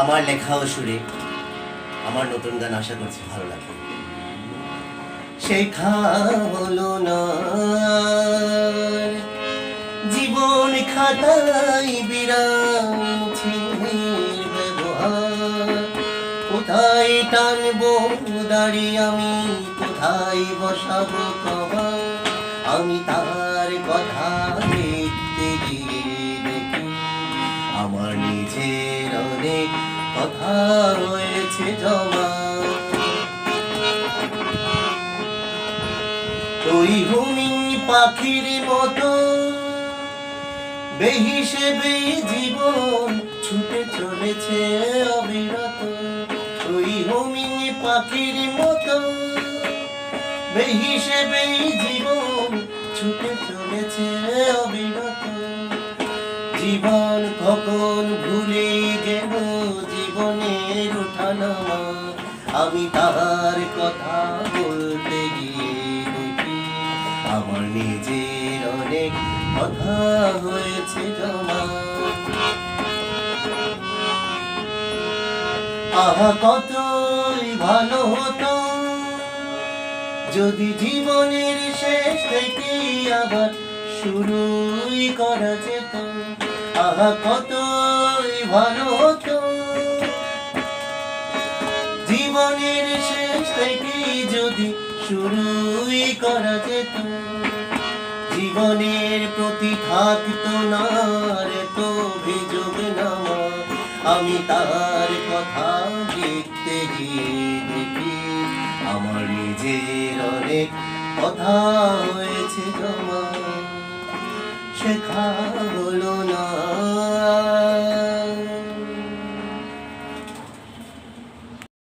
আমার লেখা ও সুরে আমার নতুন গান আশা করছি ভালো লাগবে। শেখা হলো না। জীবন খাতায় বিরাম কোথায় টানবো দাঁড়ি আমি, কোথায় বসাবো কমা আমি তার কথা দেখতে গিয়ে দেখি, আমার নিজের অনেক কথা হয়েছে জমা। ওই হুমিং পাখির মতো বেহিসেবে জীবন ছুটে চলেছে অবিরত। ওই হুমিং পাখির মতো বেহিসেবে জীবন ছুটে চলেছে অবিরত। জীবন কখন ভুলে ওঠানামা আমি তার কথা বলতে গিয়ে দেখি। আমার নিজের অনেক কথা হয়েছে জমা আহা, কতই ভালো হতো যদি জীবনের শেষ থেকে আবার শুরুই করা যেত। আহা, কতই ভালো হতো জীবনের শেষ থেকে যদি শুরুই করা যেত, জীবনের প্রতি থাকতো না রে তো অভিযোগ নামা আমি তার কথা দেখতে গিয়ে দেখি, আমার নিজের অনেক কথা হয়েছে জমা। শেখা